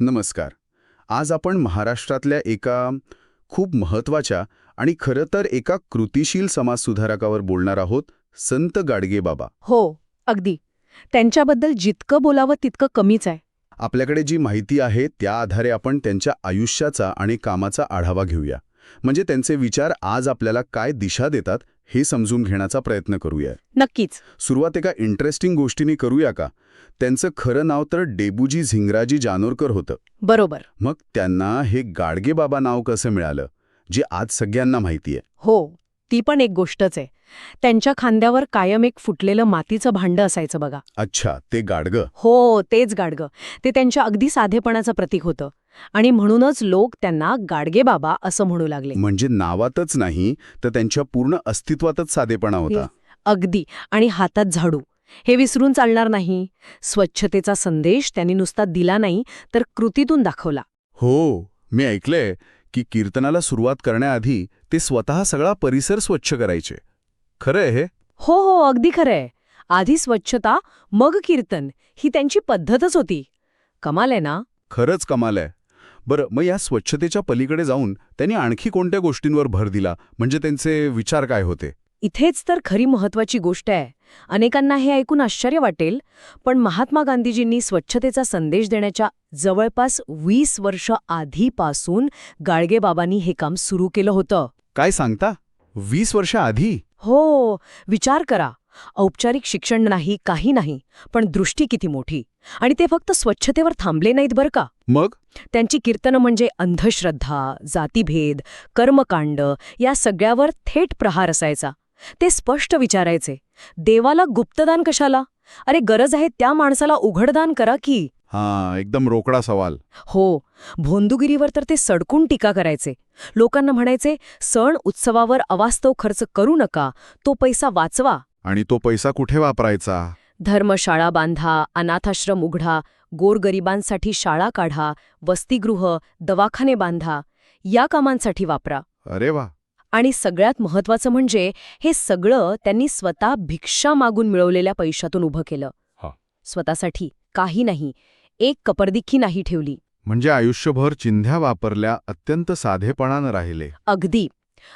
नमस्कार. आज आपण महाराष्ट्रातल्या एका खूप महत्त्वाच्या आणि खरं तर एका कृतिशील समाजसुधारकावर बोलणार आहोत संत गाडगे बाबा. हो अगदी. त्यांच्याबद्दल जितकं बोलावं तितकं कमीच आहे. आपल्याकडे जी माहिती आहे त्या आधारे आपण त्यांच्या आयुष्याचा आणि कामाचा आढावा घेऊया. म्हणजे त्यांचे विचार आज आपल्याला काय दिशा देतात हे समजून घेण्याचा प्रयत्न करूया. नक्कीच. सुरुवात एका इंटरेस्टिंग गोष्टीने करूया का? त्यांचं खरं नाव तर डेबूजी झिंगराजी जानोरकर होतं. बरोबर. मग त्यांना हे गाडगे बाबा नाव कसं मिळालं जे आज सगळ्यांना माहिती आहे हो ती पण एक गोष्टच आहे. त्यांच्या खांद्यावर कायम एक फुटलेलं मातीचं भांडं असायचं बघा. अच्छा ते गाडगं. हो तेच गाडगं. ते त्यांच्या अगदी साधेपणाचं प्रतीक होतं. आणि म्हणूनच लोक त्यांना गाडगे बाबा असं म्हणू लागले. म्हणजे नावातच नाही तर त्यांच्या पूर्ण अस्तित्वातच साधेपणा होता. अगदी. आणि हातात झाडू. हे विसरून चालणार नाही. स्वच्छतेचा संदेश त्यांनी नुसता दिला नाही तर कृतीतून दाखवला. हो मी ऐकलंय की कीर्तनाला सुरुवात करण्याआधी ते स्वतः सगळा परिसर स्वच्छ करायचे. खरं आहे हे? हो हो अगदी खरंय. आधी स्वच्छता मग कीर्तन ही त्यांची पद्धतच होती. कमाल आहे ना? खरंच कमाल आहे. बरं मग या स्वच्छतेच्या पलीकडे जाऊन त्यांनी आणखी कोणत्या गोष्टींवर भर दिला? म्हणजे त्यांचे विचार काय होते? इथेच तर खरी महत्वाची गोष्ट आहे. अनेकांना हे ऐकून आश्चर्य वाटेल पण महात्मा गांधीजींनी स्वच्छतेचा संदेश देण्याच्या जवळपास वीस वर्ष आधीपासून गाडगेबाबांनी हे काम सुरू केलं होतं. काय सांगता? वीस वर्ष आधी? हो विचार करा. औपचारिक शिक्षण नाही काही नाही पण दृष्टी किती मोठी. आणि ते फक्त स्वच्छतेवर थांबले नाहीत बरं का? मग? त्यांची कीर्तनं म्हणजे अंधश्रद्धा जातीभेद कर्मकांड या सगळ्यावर थेट प्रहार असायचा. ते स्पष्ट विचारायचे देवाला गुप्तदान कशाला? अरे गरज आहे त्या माणसाला उघडदान करा की. हा एकदम रोकडा सवाल. हो भोंदुगिरीवर तर ते सडकून टीका करायचे. लोकांना म्हणायचे सण उत्सवावर अवास्तव खर्च करू नका तो पैसा वाचवा. आणि तो पैसा कुठे वापरायचा? धर्मशाळा बांधा अनाथाश्रम उघडा गोरगरिबांसाठी शाळा काढा वसतिगृह दवाखाने बांधा या कामांसाठी वापरा. अरे वा! आणि सगळ्यात महत्वाचं म्हणजे हे सगळं त्यांनी स्वतः भिक्षा मागून मिळवलेल्या पैशातून उभं केलं. हा. स्वतःसाठी काही नाही एक कपरदिखी नाही ठेवली. म्हणजे आयुष्यभर चिंध्या वापरल्या अत्यंत साधेपणानं राहिले. अगदी.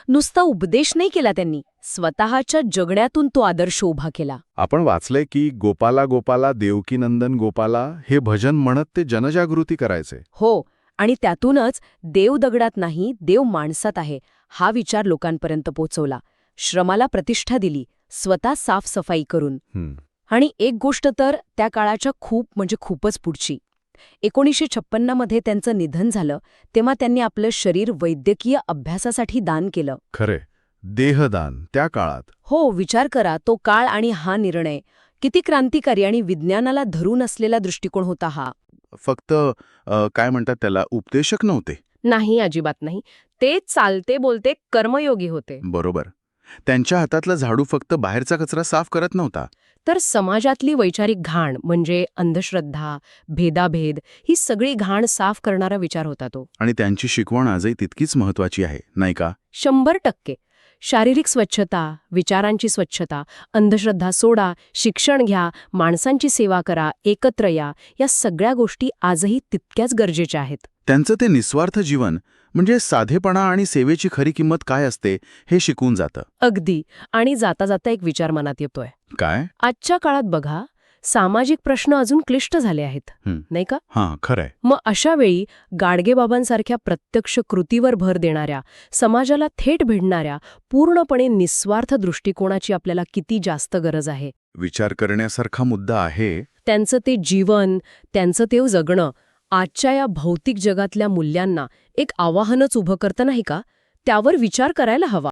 नुसता उपदेश नाही केला त्यांनी. स्वतःच्या जगण्यातून तो आदर्श उभा केला. आपण वाचलंय की गोपाला गोपाला देवकीनंदन गोपाला हे भजन म्हणत ते जनजागृती करायचे. हो आणि त्यातूनच देव दगडात नाही देव माणसात आहे हा विचार लोकांपर्यंत पोचवला. श्रमाला प्रतिष्ठा दिली स्वतः साफसफाई करून. आणि एक गोष्ट तर त्या काळाच्या खूप म्हणजे खूपच पुढची. एकोणीसशे छप्पन्नामध्ये त्यांचं निधन झालं तेव्हा त्यांनी आपलं शरीर वैद्यकीय अभ्यासासाठी दान केलं. खरे. देहदान त्या काळात. हो विचार करा तो काळ आणि हा निर्णय. किती क्रांतिकारी आणि विज्ञानाला धरून असलेला दृष्टिकोन होता हा. फक्त अ, काय म्हणतात त्याला उपदेशक नव्हते? नाही अजिबात नाही. ते चालते बोलते कर्मयोगी होते. बरोबर. त्यांच्या हातातला झाडू फक्त बाहेरचा कचरा साफ करत नव्हता. तर समाजातली वैचारिक घाण म्हणजे अंधश्रद्धा भेदाभेद ही सगळी घाण साफ करणारा विचार होता तो. आणि त्यांची शिकवण आजही तितकीच महत्वाची आहे नाही का? शंभर टक्के. शारीरिक स्वच्छता विचारांची स्वच्छता अंधश्रद्धा सोडा शिक्षण घ्या माणसांची सेवा करा एकत्र या या सगळ्या गोष्टी आजही तितक्याच गरजेच्या आहेत. त्यांचं ते निस्वार्थ जीवन म्हणजे साधेपणा आणि सेवेची खरी किंमत काय असते हे शिकून जातं. अगदी. आणि जाता जाता एक विचार मनात येतोय. काय? आजच्या काळात बघा सामाजिक प्रश्न अजून क्लिष्ट झाले आहेत. नाही का? हां खरंय. मग अशा वेळी गाडगेबाबांसारख्या प्रत्यक्ष कृतीवर भर देणाऱ्या समाजाला थेट भिडणाऱ्या पूर्णपणे निस्वार्थ दृष्टिकोनाची आपल्याला किती जास्त गरज आहे? विचार करण्यासारखा मुद्दा आहे. त्यांचं ते जीवन त्यांचं ते जगणं आजच्या या भौतिक जगातल्या मूल्यांना एक आवाहनच उभं करतं नाही का? त्यावर विचार करायला हवा.